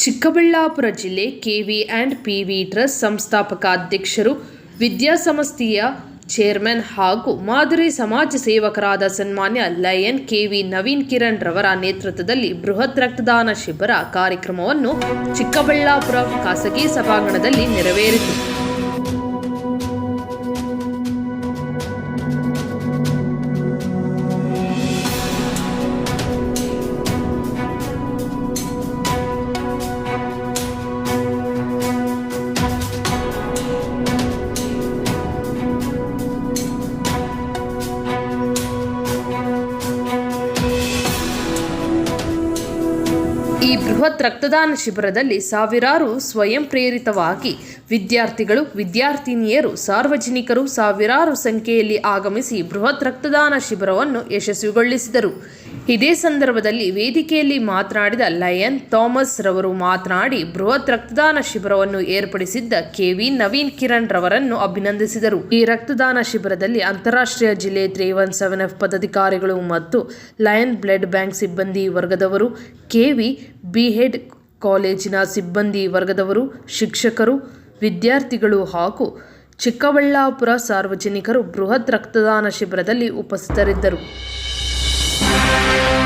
ಚಿಕ್ಕಬಳ್ಳಾಪುರ ಜಿಲ್ಲೆ KV and P V trust ಸಂಸ್ಥಾಪಕ ಅಧ್ಯಕ್ಷರು ವಿದ್ಯಾಸಂಸ್ಥೆಯ ಚೇರ್ಮನ್ ಹಾಗೂ ಮಾದರಿ ಸಮಾಜ ಸೇವಕರಾದ ಸನ್ಮಾನ್ಯ ಲಯನ್ ಕೆವಿ ನವೀನ್ ಕಿರಣ್ ರವರ ನೇತೃತ್ವದಲ್ಲಿ ಬೃಹತ್ ರಕ್ತದಾನ ಶಿಬಿರ ಕಾರ್ಯಕ್ರಮವನ್ನು ಚಿಕ್ಕಬಳ್ಳಾಪುರ ಖಾಸಗಿ ಸಭಾಂಗಣದಲ್ಲಿ ನೆರವೇರಿತು. ಈ ಬೃಹತ್ ರಕ್ತದಾನ ಶಿಬಿರದಲ್ಲಿ ಸಾವಿರಾರು ಸ್ವಯಂ ಪ್ರೇರಿತವಾಗಿ ವಿದ್ಯಾರ್ಥಿಗಳು, ವಿದ್ಯಾರ್ಥಿನಿಯರು, ಸಾರ್ವಜನಿಕರು ಸಾವಿರಾರು ಸಂಖ್ಯೆಯಲ್ಲಿ ಆಗಮಿಸಿ ಬೃಹತ್ ರಕ್ತದಾನ ಶಿಬಿರವನ್ನು ಯಶಸ್ವಿಗೊಳಿಸಿದರು. ಇದೇ ಸಂದರ್ಭದಲ್ಲಿ ವೇದಿಕೆಯಲ್ಲಿ ಮಾತನಾಡಿದ ಲಯನ್ ಥಾಮಸ್ ರವರು ಮಾತನಾಡಿ, ಬೃಹತ್ ರಕ್ತದಾನ ಶಿಬಿರವನ್ನು ಏರ್ಪಡಿಸಿದ್ದ ಕೆವಿ ನವೀನ್ ಕಿರಣ್ ರವರನ್ನು ಅಭಿನಂದಿಸಿದರು. ಈ ರಕ್ತದಾನ ಶಿಬಿರದಲ್ಲಿ ಅಂತಾರಾಷ್ಟ್ರೀಯ ಜಿಲ್ಲೆ ತ್ರೀ ಒನ್ ಸೆವೆನ್ ಎಫ್ ಪದಾಧಿಕಾರಿಗಳು ಮತ್ತು ಲಯನ್ ಬ್ಲಡ್ ಬ್ಯಾಂಕ್ ಸಿಬ್ಬಂದಿ ವರ್ಗದವರು ಕೆವಿ ಬಿಹೆಡ್ ಕಾಲೇಜಿನ ಸಿಬ್ಬಂದಿ ವರ್ಗದವರು, ಶಿಕ್ಷಕರು, ವಿದ್ಯಾರ್ಥಿಗಳು ಹಾಗೂ ಚಿಕ್ಕಬಳ್ಳಾಪುರ ಸಾರ್ವಜನಿಕರು ಬೃಹತ್ ರಕ್ತದಾನ ಶಿಬಿರದಲ್ಲಿ ಉಪಸ್ಥಿತರಿದ್ದರು. Música